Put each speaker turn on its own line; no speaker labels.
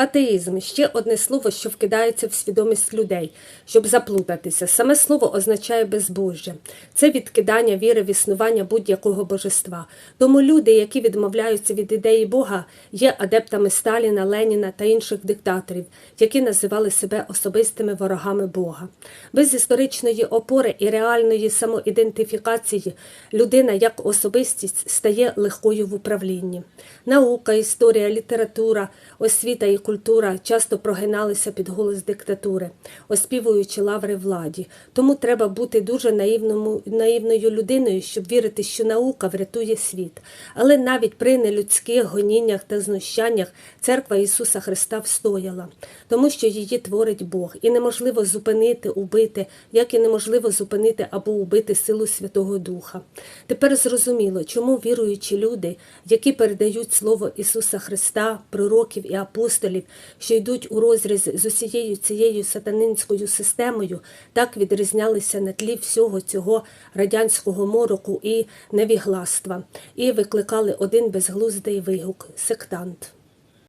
Атеїзм ще одне слово, що вкидається в свідомість людей, щоб заплутатися. Саме слово означає безбожжя. Це відкидання віри в існування будь-якого божества. Тому люди, які відмовляються від ідеї Бога, є адептами Сталіна, Леніна та інших диктаторів, які називали себе особистими ворогами Бога. Без історичної опори і реальної самоідентифікації людина як особистість стає легкою в управлінні. Наука, історія, література, освіта і культура часто прогиналися під голос диктатури, оспівуючи лаври владі. Тому треба бути дуже наївному, наївною людиною, щоб вірити, що наука врятує світ. Але навіть при нелюдських гоніннях та знущаннях церква Ісуса Христа встояла, тому що її творить Бог, і неможливо зупинити, убити, як і неможливо зупинити або убити силу Святого Духа. Тепер зрозуміло, чому віруючі люди, які передають слово Ісуса Христа, пророків і апостолів, що йдуть у розріз з усією цією сатанинською системою, так відрізнялися на тлі всього цього радянського мороку і невігластва, і викликали один безглуздий вигук сектант.